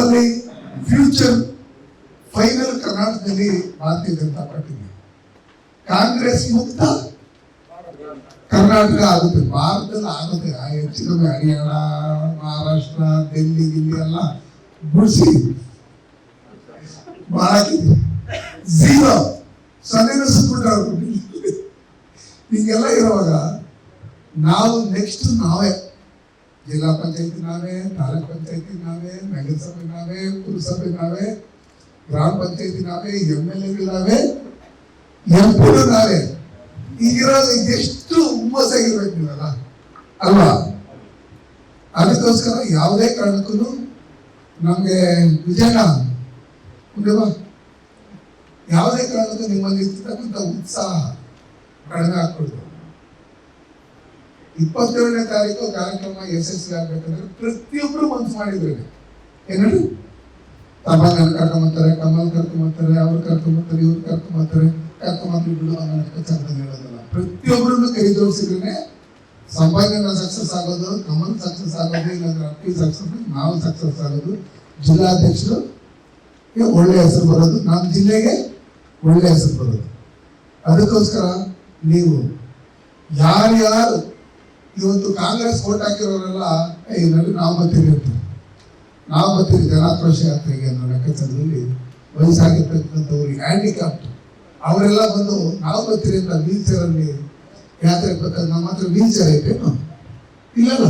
ನಮ್ಮಲ್ಲಿ future final ಕರ್ನಾಟಕದಲ್ಲಿ ಭಾರತೀಯ ಜನತಾ ಪಾರ್ಟಿ. ಕಾಂಗ್ರೆಸ್ ಮುಕ್ತ ಕರ್ನಾಟಕ ಆಗುತ್ತೆ. ಭಾರತದಲ್ಲಿ ಆಗುತ್ತೆ. ಹೆಚ್ಚು ಹರಿಯಾಣ, ಮಹಾರಾಷ್ಟ್ರ ಡೆಲ್ಲಿ ಗಿಲ್ಲಿ ಎಲ್ಲ ಬಿಡಿಸಿ ಮಾಡಾಕಿದ್ವಿ ಝೀರೋ ಸೊನ್ನೆನ ಸುಟ್ಬಿಟ್ಟು ಹೀಗೆಲ್ಲ ಇರುವಾಗ ನಾವು ನೆಕ್ಸ್ಟ್ ನಾವೇ ಜಿಲ್ಲಾ ಪಂಚಾಯತಿ ನಾವೇ, ತಾಲೂಕ್ ಪಂಚಾಯತಿ ನಾವೇ, ನಗರಸಭೆ ನಾವೇ, ಪುರಸಭೆ ನಾವೇ, ಗ್ರಾಮ ಪಂಚಾಯತಿ ನಾವೇ ಎಂ ಎಲ್ ಎಗಳು ನಾವೇ ಎಂ ಪಿನೂ ನಾವೇ. ಈಗಿರೋದು ಎಷ್ಟು ಹುಮ್ಮಸ್ಸಾಗಿರ್ಬೇಕು ನೀವಲ್ಲ? ಅಲ್ವಾ? ಅದಕ್ಕೋಸ್ಕರ ಯಾವುದೇ ಕಾರಣಕ್ಕೂ ನಮಗೆ ವಿಜಯನ ಉಂಟವಾ. ಯಾವುದೇ ಕಾರಣಕ್ಕೂ ನಿಮ್ಮಲ್ಲಿ ಇರ್ತಕ್ಕಂಥ ಉತ್ಸಾಹ ಕಡಿಮೆ ಆಗ್ಕೊಡ್ತು ಇಪ್ಪತ್ತೇಳನೇ ತಾರೀಕು ಕಾರ್ಯಕ್ರಮ ಯಶಸ್ವಿ ಆಗ್ಬೇಕಂದ್ರೆ ಪ್ರತಿಯೊಬ್ಬರು ಮನ್ಸು ಮಾಡಿದ್ರು ಏನೇಳಿ ತಮ್ಮನ್ನ ಕರ್ಕೊಂಬರ್ತಾರೆ, ಕಮಲ್ ಕರ್ಕೊಂಬರ್ತಾರೆ, ಅವ್ರು ಕರ್ಕೊಂಬರ್ತಾರೆ, ಇವ್ರು ಕರ್ಕೊಂಬರ್ತಾರೆ ಕರ್ಕೊಂಬರ್ಲಿ ಬಿಡು ಅನ್ನೋ ಚಂದ ಹೇಳೋದಲ್ಲ. ಪ್ರತಿಯೊಬ್ಬರನ್ನು ಕೈ ಜೋಡಿಸಿದ್ರೆ ಸಂಪಾದನ ಸಕ್ಸಸ್ ಆಗೋದು, ಕಮಲ್ ಸಕ್ಸಸ್ ಆಗೋದು, ಇಲ್ಲಾಂದ್ರೆ ಅಪ್ಪಿ ಸಕ್ಸಸ್ ನಾವು ಸಕ್ಸಸ್ ಆಗೋದು, ಜಿಲ್ಲಾಧ್ಯಕ್ಷರು ಒಳ್ಳೆ ಹೆಸರು ಬರೋದು ನಮ್ಮ ಜಿಲ್ಲೆಗೆ ಒಳ್ಳೆ ಹೆಸರು ಬರೋದು. ಅದಕ್ಕೋಸ್ಕರ ನೀವು ಯಾರ್ಯಾರು ಇವತ್ತು ಕಾಂಗ್ರೆಸ್ ಓಟ್ ಹಾಕಿರೋರೆಲ್ಲ ಇದರಲ್ಲಿ ನಾವು ಬರ್ತೀವಿ ನಾವು ಬರ್ತೀವಿ, ಜನಾಕ್ರೋಶ ಯಾತ್ರೆಗೆ ಅನ್ನೋ ಲೆಕ್ಕಾಚಾರದಲ್ಲಿ ವಯಸ್ಸಾಗಿರ್ತಕ್ಕಂಥವ್ರಿಗೆ ಹ್ಯಾಂಡಿಕ್ಯಾಪ್ಟ್ ಅವರೆಲ್ಲ ಬಂದು, ನಾವು ಬರ್ತೀವಿ ಅಂತ ವೀಲ್ ಚೇರಲ್ಲಿ ಯಾತ್ರೆ ಬೇಕಾದ್ರೆ ನಮ್ಮ ಹತ್ರ ವೀಲ್ ಚೇರ್ ಐತೇನು ಇಲ್ಲಲ್ಲ,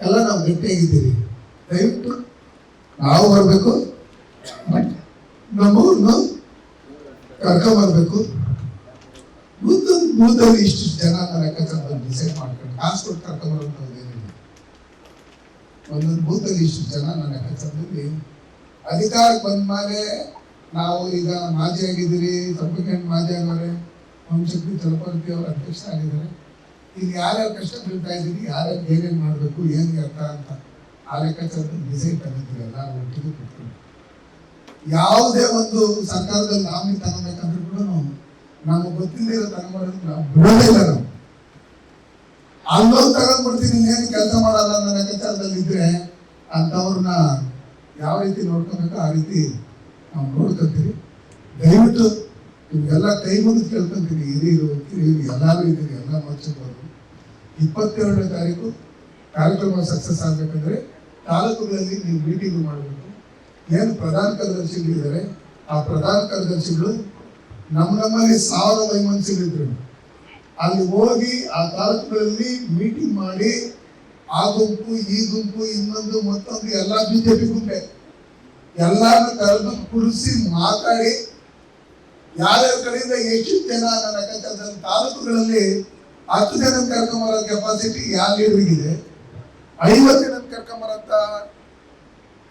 ಎಲ್ಲ ನಾವು ಗಟ್ಟಿಯಾಗಿದ್ದೀರಿ ದಯವಿಟ್ಟು ನಾವು ಬರಬೇಕು ನಮ್ಮವ್ರನ್ನ ಕರ್ಕೊಂಬರ್ಬೇಕು. ಮುಂದೊಂದು ಬೂತಲ್ಲಿ ಇಷ್ಟು ಜನ ಲೆಕ್ಕಾಚಾರ ಕಾಸು ಏನಿಲ್ಲ. ಒಂದೊಂದು ಬೂತಲ್ಲಿ ಇಷ್ಟು ಜನ ನನ್ನ ಲೆಕ್ಕಾಚಾರದಲ್ಲಿ ಅಧಿಕಾರಕ್ಕೆ ಬಂದ ಮೇಲೆ ನಾವು ಈಗ ಮಾಜಿ ಆಗಿದ್ದೀರಿ ಸಬ್ಬಿಕೆಂಟ್ ಮಾಜಿ ಆಗವ್ರೆ ವಂಶಕ್ತಿ ಚಲಪತಿ ಅವರು ಅಧ್ಯಕ್ಷ ಆಗಿದ್ದಾರೆ. ಈಗ ಯಾರ್ಯಾರು ಕಷ್ಟ ಬೀಳ್ತಾ ಇದ್ದೀರಿ, ಯಾರ್ಯಾರು ಏನೇನು ಮಾಡಬೇಕು, ಏನು ಅರ್ಥ ಅಂತ ಆ ಲೆಕ್ಕಾಚಾರದಲ್ಲಿ ಡಿಸೈಡ್ ತಗೊಂತೀವಿ ಎಲ್ಲ ಒಟ್ಟಿಗೆ ಕೂತ್ಕೊಂಡು. ಯಾವುದೇ ಒಂದು ಸರ್ಕಾರದಲ್ಲಿ ನಾಮಿನಿ ತಗೋಬೇಕಂದ್ರೂ ಕೂಡ ನಮಗೆ ಗೊತ್ತಿಲ್ಲದಿರೋ ತಗೊಂಡ್ರೆ ನಾವು ಬಿಡೋದೇ ಇಲ್ಲ ನಾವು. ಅಲ್ಲೊಂದು ತಗೊಂಡ್ಬಿಡ್ತೀನಿ ಇನ್ನೇನು ಕೆಲಸ ಮಾಡಲ್ಲ ಅನ್ನೋ ಲೆಕ್ಕಾಚಾರದಲ್ಲಿ ಇದ್ರೆ ಅಂಥವ್ರನ್ನ ಯಾವ ರೀತಿ ನೋಡ್ಕೋಬೇಕೋ ಆ ರೀತಿ ನಾವು ನೋಡ್ಕೊತೀವಿ. ದಯವಿಟ್ಟು ನಿಮ್ಗೆಲ್ಲ ಕೈ ಮುಗಿದು ಕೇಳ್ಕೊಂತೀನಿ ಹಿರಿಯರು ಕಿರಿಯರು ಎಲ್ಲರೂ ಇದ್ದೀರಿ ಎಲ್ಲ ಮನುಷ್ಯರು ಇಪ್ಪತ್ತೆರಡನೇ ತಾರೀಕು ಕಾರ್ಯಕ್ರಮ ಸಕ್ಸಸ್ ಆಗಬೇಕಂದ್ರೆ ತಾಲೂಕುಗಳಲ್ಲಿ ನೀವು ಮೀಟಿಂಗ್ ಮಾಡಬೇಕು. ಏನು ಪ್ರಧಾನ ಕಾರ್ಯದರ್ಶಿಗಳಿದ್ದಾರೆ, ಆ ಪ್ರಧಾನ ಕಾರ್ಯದರ್ಶಿಗಳು ನಮ್ಮ ನಮ್ಮಲ್ಲಿ ಸಾವಿರ ವೈಮನಸ್ಸಿಗಳಿದ್ರು ಅಲ್ಲಿ ಹೋಗಿ ಆ ತಾಲೂಕುಗಳಲ್ಲಿ ಮೀಟಿಂಗ್ ಮಾಡಿ, ಆ ಗುಂಪು, ಈ ಗುಂಪು, ಇನ್ನೊಂದು, ಮತ್ತೊಂದು, ಎಲ್ಲ ಬಿಜೆಪಿ ಗುಂಪೆ. ಎಲ್ಲಾರು ಕರೆದು ಕುರಿಸಿ ಮಾತಾಡಿ, ಯಾರ್ಯಾರ ಕಡೆಯಿಂದ ಎಷ್ಟು ಜನ ನನ್ನ ತಾಲೂಕುಗಳಲ್ಲಿ ಹತ್ತು ಜನ ಕರ್ಕೊಂಬರೋ ಕೆಪಾಸಿಟಿ ಯಾವ ಲೀಡರ್ಗಿದೆ ಐವತ್ತು ಜನ ಕರ್ಕೊಂಬರಂತ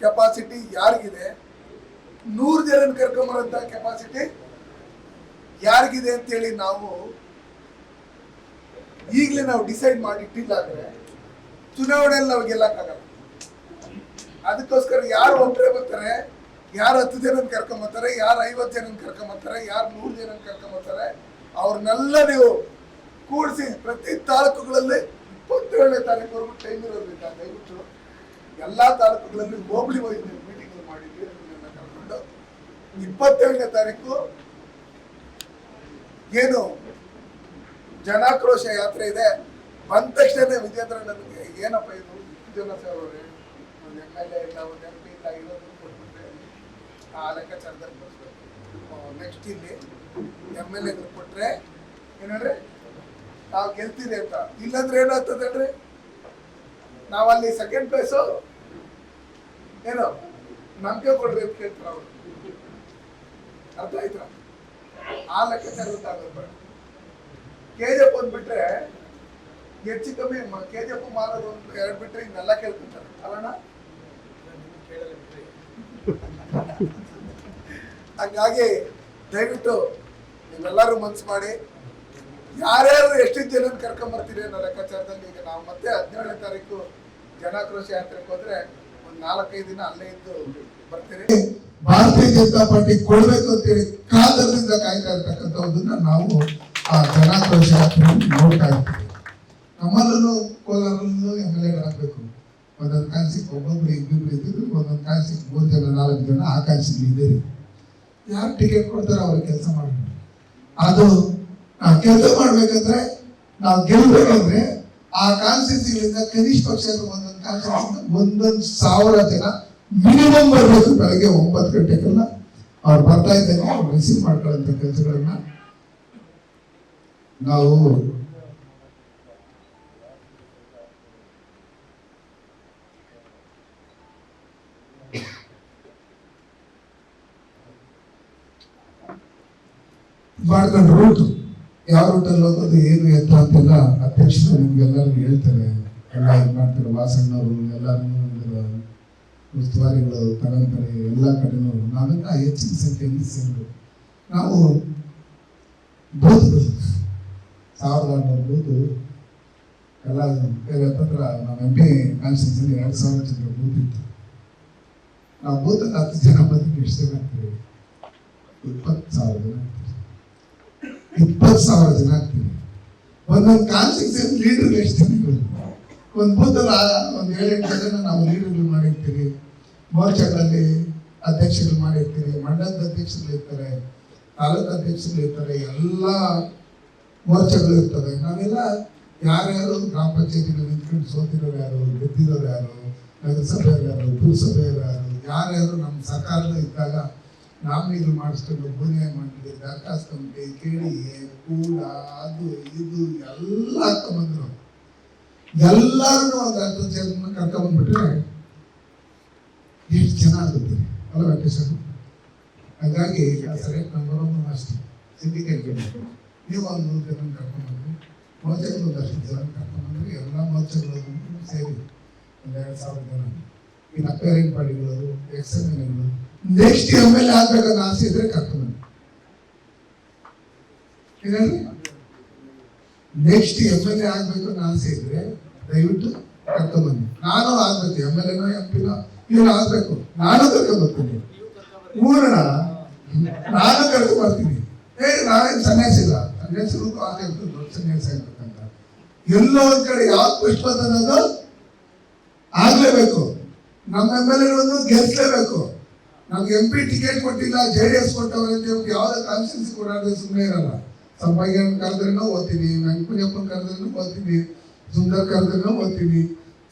ಕೆಪಾಸಿಟಿ ಯಾರಿಗಿದೆ? ನೂರು ಜನ ಕರ್ಕೊಂಬರಂತ ಕೆಪಾಸಿಟಿ ಯಾರಿಗಿದೆ ಅಂತೇಳಿ ನಾವು ಈಗಲೇ ನಾವು ಡಿಸೈಡ್ ಮಾಡಿಟ್ಟಿಲ್ಲ ಅಂದ್ರೆ ಚುನಾವಣೆಯಲ್ಲಿ ನಾವು ಗೆಲ್ಲಕ್ಕಾಗಲ್ಲ ಅದಕ್ಕೋಸ್ಕರ ಯಾರು ಒಬ್ಬರೇ ಬರ್ತಾರೆ, ಯಾರು ಹತ್ತು ಜನ ಕರ್ಕೊಂಬರ್ತಾರೆ, ಯಾರು ಐವತ್ತು ಜನ ಕರ್ಕೊಂಬರ್ತಾರೆ, ಯಾರು ನೂರು ಜನ ಕರ್ಕೊಂಬರ್ತಾರೆ, ಅವ್ರನ್ನೆಲ್ಲ ನೀವು ಕೂಡಿಸಿ ಪ್ರತಿ ತಾಲೂಕುಗಳಲ್ಲಿ ಇಪ್ಪತ್ತೇಳನೇ ತಾರೀಕುವರೆಗೂ ಟೈಮ್ ಇರೋದ್ರಿಂದ ದಯವಿಟ್ಟು ಎಲ್ಲ ತಾಲೂಕುಗಳಲ್ಲಿ ಹೋಬಳಿ ವೈಸ್ ಮೀಟಿಂಗ್ ಮಾಡಿದ್ವಿ ಕರ್ಕೊಂಡು ಇಪ್ಪತ್ತೇಳನೇ ತಾರೀಕು ಏನು ಜನಾಕ್ರೋಶ ಯಾತ್ರೆ ಇದೆ. ಬಂದ ತಕ್ಷಣ ವಿಜೇಂದ್ರ ನನಗೆ, ಏನಪ್ಪ ಇದು? ಜನ ಸೇರೋರೆ ಒಂದು ಎಂ ಎಲ್ ಎ ಇಲ್ಲ, ಒಂದು ಎಂ ಪಿ ಇಲ್ಲ, ಇರೋದನ್ನು ಕೊಟ್ಬಿಟ್ರೆ ಆ ಲೆಕ್ಕಾಚಾರದಲ್ಲಿ ನೆಕ್ಸ್ಟ್ ಇಲ್ಲಿ ಎಂ ಎಲ್ ಎ ಕೊಟ್ರೆ ಏನಂದ್ರೆ, ನಾವು ಗೆಲ್ತೀರಿ ಅಂತ. ಇಲ್ಲಂದ್ರೆ ಏನಾಗ್ತದೆ ಹೇಳ್ರಿ ನಾವಲ್ಲಿ ಸೆಕೆಂಡ್ ಪ್ಲೇಸು ಏನು ನಂಬಿಕೆ ಕೊಡ್ರಿ ಅಂತ ಕೇಳ್ತಾರೆ ಅವರು. ಅರ್ಥ ಆಯ್ತಾ? ಆ ಲೆಕ್ಕ ಗೊತ್ತಾಗೋದು ಬೇಡ. ಕೆ ಜಿ ಎಫ್ ಬಿಟ್ರೆ ಹೆಚ್ಚು ಕಮ್ಮಿ ಕೆ ಜಿ ಎಫ್ ಮಾರೋದು ಒಂದು ಎರಡು ಬಿಟ್ರೆ ಇನ್ನೆಲ್ಲ ಕೇಳ್ಕೊಂತಾರೆ. ಅಲ್ಲಣ್ಣ? ಹಂಗಾಗಿ ದಯವಿಟ್ಟು ನೀವೆಲ್ಲರೂ ಮನ್ಸು ಮಾಡಿ. ಯಾರ್ಯಾರು ಎಷ್ಟು ಜನ ಕರ್ಕೊಂಬರ್ತೀರಿ ಅನ್ನೋ ಲೆಕ್ಕಾಚಾರದಲ್ಲಿ ಈಗ ನಾವು ಮತ್ತೆ ಹದಿನೇಳನೇ ತಾರೀಕು ಜನಾಕ್ರೋಶ ಯಾತ್ರೆಗೆ ಹೋದ್ರೆ ಒಂದು ನಾಲ್ಕೈದು ದಿನ ಅಲ್ಲೇ ಇದ್ದು ಬರ್ತೀರಿ. ಭಾರತೀಯ ಜನತಾ ಪಾರ್ಟಿ ಕೊಡ್ಬೇಕು ಅಂತೇಳಿ ಕಾಲದಿಂದ ಕಾಯ್ತಾ ಇರ್ತಕ್ಕಂಥದ್ದನ್ನ ನಾವು ಆ ಯಾತ್ರೆ ನೋಡ್ತಾ ಇರ್ತೀವಿ. ನಮ್ಮಲ್ಲೂ ಕೋಲಾರಲ್ಲೂ ಎಂ ಎಲ್ ಎಗಳಾಗಬೇಕು ಒಂದೊಂದು ಕಾನ್ಸಿಗೆ ಒಬ್ಬೊಬ್ರು ಇಬ್ಬಿಬ್ರು ಇದ್ದಿದ್ರು, ಒಂದೊಂದು ಕಾನ್ಸಿಗೆ ಮೂರು ಜನ ನಾಲ್ಕು ಜನ ಆ ಕಾನ್ಸಿಗೆ ಇದ್ದೀರಿ. ಯಾರು ಟಿಕೆಟ್ ಕೊಡ್ತಾರೋ ಅವ್ರಿಗೆ ಕೆಲಸ ಮಾಡಬೇಕು ಅದು ನಾವು ಕೆಲಸ ಮಾಡಬೇಕಂದ್ರೆ, ನಾವು ಗೆಲ್ಲಬೇಕಂದ್ರೆ ಆ ಕಾನ್ಸ್ಟಿಟ್ಯೂನ್ಸಿಗಳಿಂದ ಕನಿಷ್ಠ ಪಕ್ಷ ಒಂದೊಂದು ಕಾನ್ಸ್ಟಿಟ್ಯೂನ್ಸಿ ಒಂದೊಂದು ಸಾವಿರ ಜನ ಮಿನಿಮಮ್ ಬರಬೇಕು. ಬೆಳಗ್ಗೆ ಒಂಬತ್ತು ಗಂಟೆಗೆಲ್ಲ ಅವ್ರು ಬರ್ತಾ ಇದ್ದಾರೆ ಅವ್ರು ರಿಸೀವ್ ಮಾಡ್ಕೊಳ್ಳೋಂಥ ಕೆಲಸಗಳನ್ನ ನಾವು ಮಾಡ್ಕೊಂಡು ರೂಟ್ ಯಾವ ರೂಟಲ್ಲಿ ಹೋಗೋದು ಏನು ಎತ್ತ ಅಂತೆಲ್ಲ ಅಧ್ಯಕ್ಷರು ನಿಮ್ಗೆಲ್ಲರಿಗೂ ಹೇಳ್ತಾರೆ. ಎಲ್ಲ ಇದು ಮಾಡ್ತಾರೆ. ವಾಸಣ್ಣವರು, ಎಲ್ಲರೂ ಉಸ್ತುವಾರಿಗಳು ತಗೊಂತಾರೆ ಎಲ್ಲ ಕಡೆನೂ. ನಾವೆಲ್ಲ ಹೆಚ್ಚಿನ ಸಂಖ್ಯೆಯಲ್ಲಿ ಸೇರಿದ್ರು ನಾವು ಬೂತ್ ಸಾವಿರದ ಆರುನೂರು ಎಲ್ಲ ಹತ್ರ ನಮ್ಮ ಎಂ ಪಿ ಕಾನ್ಸ್ಟಿಟ್ಯೂನ್ಸಿಲಿ ಎರಡು ಸಾವಿರ ಜನ ಬೂತ್ ನಾವು ಬೂತ್ ಹತ್ತು ಜನ ಬಂದು ಎಷ್ಟು ಜನ ಆಗ್ತೀವಿ ಇಪ್ಪತ್ತು ಸಾವಿರ ಜನ ಇಪ್ಪತ್ತು ಸಾವಿರ ಜನ ಆಗ್ತೀವಿ. ಒಂದೊಂದು ಕಾನ್ಸ್ಟಿಟ್ಯೂನ್ಸಿ ಲೀಡರ್ ಎಷ್ಟು ಜನ ಒಂದು ಬೂತಲ್ಲಿ ಒಂದು ಏಳೆಂಟು ಜನ ನಾವು ಲೀಡರ್ಗಳು ಮಾಡಿರ್ತೀವಿ. ಮೋರ್ಚಾಗಳಲ್ಲಿ ಅಧ್ಯಕ್ಷರು ಮಾಡಿರ್ತೀವಿ ಮಂಡಲದ ಅಧ್ಯಕ್ಷರು ಇರ್ತಾರೆ, ತಾಲೂಕು ಅಧ್ಯಕ್ಷರು ಇರ್ತಾರೆ, ಎಲ್ಲ ಮೋರ್ಚಾಗಳು ಇರ್ತವೆ. ನಾವೆಲ್ಲ ಯಾರ್ಯಾರು ಗ್ರಾಮ ಪಂಚಾಯತಿಗಳು ನಿಂತ್ಕೊಂಡು ಸೋತಿರೋರು ಯಾರು, ಗೆದ್ದಿರೋರು ಯಾರು, ನಗರಸಭೆಯವರು ಯಾರು, ಪುರಸಭೆಯವರು ಯಾರು, ಯಾರ್ಯಾರು ನಮ್ಮ ಸರ್ಕಾರದ ಇದ್ದಾಗ ಇದು ಮಾಡಿಸ್ಕೊಂಡು ಭೂನ್ಯಾಯ ಮಾಡಿದೆ ದರ್ಖಾಸ್ತು ಕಮಿಟಿ ಕೇಳಿ ಕೂಡ, ಅದು, ಇದು, ಎಲ್ಲ ಹಾಕೊಂಬಂದ್ರು ಎಲ್ಲರೂ ಒಂದು ಅರ್ಧ ಜನ ಕರ್ಕೊಂಬಂದ್ಬಿಟ್ರೆ ಎಷ್ಟು ಜನ ಆಗುತ್ತೆ ಅಲ್ಲ ವೆಂಕಟೇಶ್ವರ ಹಾಗಾಗಿ ಸರಿಯಾಗಿ ನಂಬರ್ ಒನ್ ಅಷ್ಟೇ. ಸಿಂಡಿಕೇಟ್ಗೆ ನೀವು ಅಲ್ಲಿ ನೂರು ಜನ ಕರ್ಕೊಂಬಂದ್ರಿ. ಮೋಚಗಳು ಅಷ್ಟು ಜನ ಕರ್ಕೊಂಬಂದ್ರಿ. ಎಲ್ಲ ಮೋಚಗಳು ಸೇರಿ ಒಂದು ಎರಡು ಸಾವಿರ ಜನ. ಇನ್ನು ಅಪೇರಿಂಗ್ ಪಾರ್ಟಿಗಳು ಎಕ್ಸ್ ಎಂ ಎಲ್ಗಳು ನೆಕ್ಸ್ಟ್ ಎಂ ಎಲ್ ಎ ಆಗ್ಬೇಕನ್ನೋ ಆಸೆ ಇದ್ರೆ ಏನೇಳಿ ನೆಕ್ಸ್ಟ್ ಎಂ ಎಲ್ ಎ ಆಗ್ಬೇಕು ಆಸೆ ಇದ್ರೆ ದಯವಿಟ್ಟು ಕರ್ಕೊಂಡ್ಬನ್ನಿ ನಾನು ಆಗ್ಬೇಕು ಎಂ ಎಲ್ ಎನೋ, ಎಂ ಪಿನೋ, ಇವ್ರು ಆಗ್ಬೇಕು ನಾನು ಕರ್ಕೊಂಬರ್ತೀನಿ. ಊರಣ ನಾನು ಕರ್ಕೊಂಡ್ ಬರ್ತೀನಿ. ಏ ನಾವೇನು ಸನ್ಯಾಸಿ ಆಸೆ ಇರ್ತದೆ ದೊಡ್ಡ ಸನ್ಯಾಸಿ ಆಗ್ಬೇಕಂತ ಎಲ್ಲೋ ಒಂದ್ ಕಡೆ ಯಾವ ಪುಷ್ಪ ಅನ್ನೋದು ಆಗ್ಲೇಬೇಕು. ನಮ್ಮ ಎಂ ಎಲ್ ಎಗಳನ್ನು ಗೆಲ್ಸ್ಲೇಬೇಕು ನಮ್ಗೆ ಎಂ ಪಿ ಟಿಕೆಟ್ ಕೊಟ್ಟಿಲ್ಲ ಜೆ ಡಿ ಎಸ್ ಕೊಟ್ಟವ್ರೆ ಅಂತ ಯಾವುದೇ ಕಾನ್ಸ್ಟಿಟ್ಯೂನ್ಸಿ ಕೊಡಾದ್ರೆ ಸುಮ್ಮನೆ ಇರಲ್ಲ. ಸಂಪಯ್ಯನ ಕರೆದ್ರೂ ಓದ್ತೀನಿ ವೆಂಕಟಪ್ಪನ ಕರೆದ್ರೂ ಓದ್ತೀನಿ, ಸುಂದರ್ ಕರೆದ್ರೂ ಓದ್ತೀನಿ,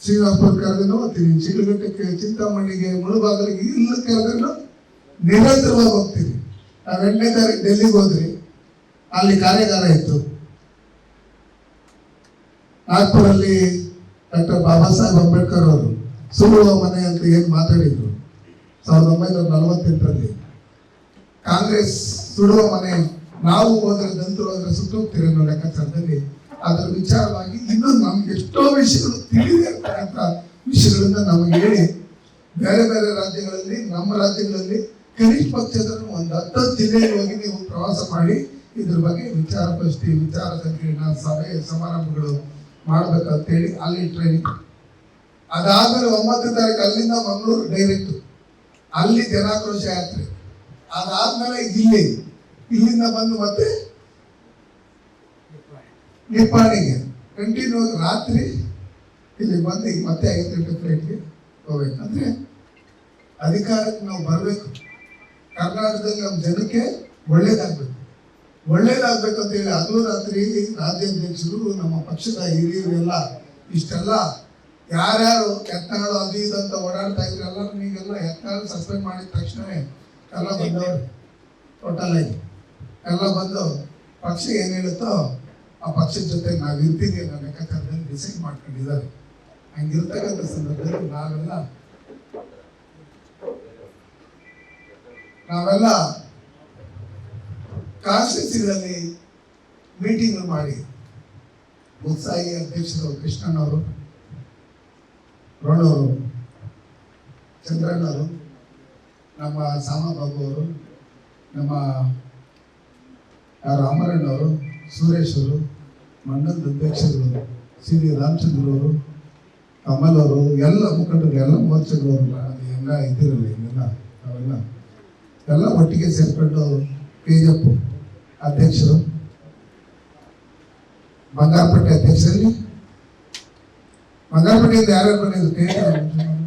ಶ್ರೀನಿವಾಸಪುರ ಕರೆದ್ರೂ ಓದ್ತೀನಿ ಚಿಕ್ಕಘಟ್ಟಕ್ಕೆ ಚಿಂತಾಮಣಿಗೆ ಮುಳುಬಾಗಲಿಗೆ ಇಲ್ಲಿ ಕರೆದ್ರೂ ನಿರಂತರವಾಗಿ ಹೋಗ್ತೀನಿ. ನಾವು ಎಂಟನೇ ತಾರೀಕು ಡೆಲ್ಲಿಗೆ ಹೋದ್ರಿ ಅಲ್ಲಿ ಕಾರ್ಯಾಗಾರ ಇತ್ತು. ನಾಗ್ಪುರಲ್ಲಿ ಡಾಕ್ಟರ್ ಬಾಬಾ ಸಾಹೇಬ್ ಅಂಬೇಡ್ಕರ್ ಅವರು ಸುಳ್ಳುವ ಮನೆ ಅಂತ ಏನು ಮಾತಾಡಿದ್ರು. ಸಾವಿರದ ಒಂಬೈನೂರ ನಲವತ್ತೆಂಟರಲ್ಲಿ. ಕಾಂಗ್ರೆಸ್ ಸುಡುವ ಮನೆ, ನಾವು ಹೋದ್ರೆ ದಂತರು ಹೋದ್ರೆ ಸುತ್ತೋಗ್ತೀರ ಅನ್ನೋ ಲೆಕ್ಕಾಚಾರದಲ್ಲಿ ಅದರ ವಿಚಾರವಾಗಿ ಇನ್ನೂ ನಮ್ಗೆ ಎಷ್ಟೋ ವಿಷಯಗಳು ತಿಳಿದೆ ಅಂತಕ್ಕಂಥ ವಿಷಯಗಳನ್ನ ನಮಗೆ ಹೇಳಿ ಬೇರೆ ಬೇರೆ ರಾಜ್ಯಗಳಲ್ಲಿ, ನಮ್ಮ ರಾಜ್ಯಗಳಲ್ಲಿ ಕನಿಷ್ಠ ಪಕ್ಷದ ಒಂದು ಹತ್ತು ಜಿಲ್ಲೆಯಲ್ಲಿ ಹೋಗಿ ನೀವು ಪ್ರವಾಸ ಮಾಡಿ ಇದ್ರ ಬಗ್ಗೆ ವಿಚಾರ ಪ್ರಶ್ನೆ ವಿಚಾರ ಸಂಕಿರಣ, ಸಭೆ, ಸಮಾರಂಭಗಳು ಮಾಡ್ಬೇಕಂತೇಳಿ ಅಲ್ಲಿ ಟ್ರೈನಿಂಗ್ ಅದಾದ್ಮೇಲೆ ಒಂಬತ್ತು ತಾರೀಕು ಅಲ್ಲಿಂದ ಮಂಗಳೂರು ಡೈರೆಕ್ಟ್ ಅಲ್ಲಿ ಜನಾಕ್ರೋಶ ಯಾತ್ರೆ. ಅದಾದ್ಮೇಲೆ ಇಲ್ಲಿ, ಇಲ್ಲಿಂದ ಬಂದು ಮತ್ತೆ ನಿಪ್ಪಾಣಿಗೆ. ಕಂಟಿನ್ಯೂ ರಾತ್ರಿ ಇಲ್ಲಿ ಬಂದು ಈಗ ಮತ್ತೆ ಐದು ಗಂಟೆ ಫ್ಲೈಟ್ಗೆ ಹೋಗ್ಬೇಕಂದ್ರೆ ಅಧಿಕಾರಕ್ಕೆ ನಾವು ಬರಬೇಕು. ಕರ್ನಾಟಕದಲ್ಲಿ ನಮ್ಮ ಜನಕ್ಕೆ ಒಳ್ಳೇದಾಗಬೇಕು. ಒಳ್ಳೇದಾಗಬೇಕು ಅಂತ ಹೇಳಿ ಹಗಲು ರಾತ್ರಿ ರಾಜ್ಯಾಧ್ಯಕ್ಷರು ನಮ್ಮ ಪಕ್ಷದ ಹಿರಿಯರು ಎಲ್ಲ ಇಷ್ಟೆಲ್ಲ ಯಾರ್ಯಾರು ಯತ್ನಾಳು ಅದು ಇದು ಅಂತ ಓಡಾಡ್ತಾ ಎಲ್ಲರೂ ನೀವೆಲ್ಲ ಯತ್ನಾಳು ಸಸ್ಪೆಂಡ್ ಮಾಡಿದ ತಕ್ಷಣವೇ ಎಲ್ಲ ಬಂದವರು. ಟೋಟಲ್ ಆಗಿ ಎಲ್ಲ ಬಂದು ಪಕ್ಷ ಏನು ಹೇಳುತ್ತೋ ಆ ಪಕ್ಷದ ಜೊತೆ ನಾವು ಇರ್ತೀವಿ ಅನ್ನೋ ಲೆಕ್ಕಾಚಾರದಲ್ಲಿ ಡಿಸೈಡ್ ಮಾಡ್ಕೊಂಡಿದ್ದಾರೆ. ಹಂಗಿರ್ತಕ್ಕಂಥ ಸಂದರ್ಭದಲ್ಲಿ ನಾವೆಲ್ಲ ನಾವೆಲ್ಲ ಕಾನ್ಸ್ಟಿಟ್ಯೂನ್ಸಿಗಳಲ್ಲಿ ಮೀಟಿಂಗ್ ಮಾಡಿ. ಉತ್ಸಾಹಿ ಅಧ್ಯಕ್ಷರು ಕೃಷ್ಣನವರು ರೋಣವರು ಚಂದ್ರಣ್ಣವರು ನಮ್ಮ ಸಾಮಬಾಬು ಅವರು ನಮ್ಮ ರಾಮರಣ್ಣವರು ಸುರೇಶ್ ಅವರು ಮಂಡಲದ ಅಧ್ಯಕ್ಷರು, ಸಿ ವಿ ರಾಮಚಂದ್ರ ಅವರು ಕಮಲ್ ಅವರು ಎಲ್ಲ ಮುಖಂಡರು, ಎಲ್ಲ ಮೋರ್ಚಾಗಳವರು, ಎಲ್ಲ ಇದ್ದಿರಲಿ ಇಲ್ಲೆಲ್ಲ ನಾವೆಲ್ಲ, ಎಲ್ಲ ಒಟ್ಟಿಗೆ ಸೇರ್ಕೊಂಡು పేజప్ అధ్యక్షుడు బంగారపట్టి అధ్యక్షుడిని బంగారపట్టి తయారైపోయిన పేరు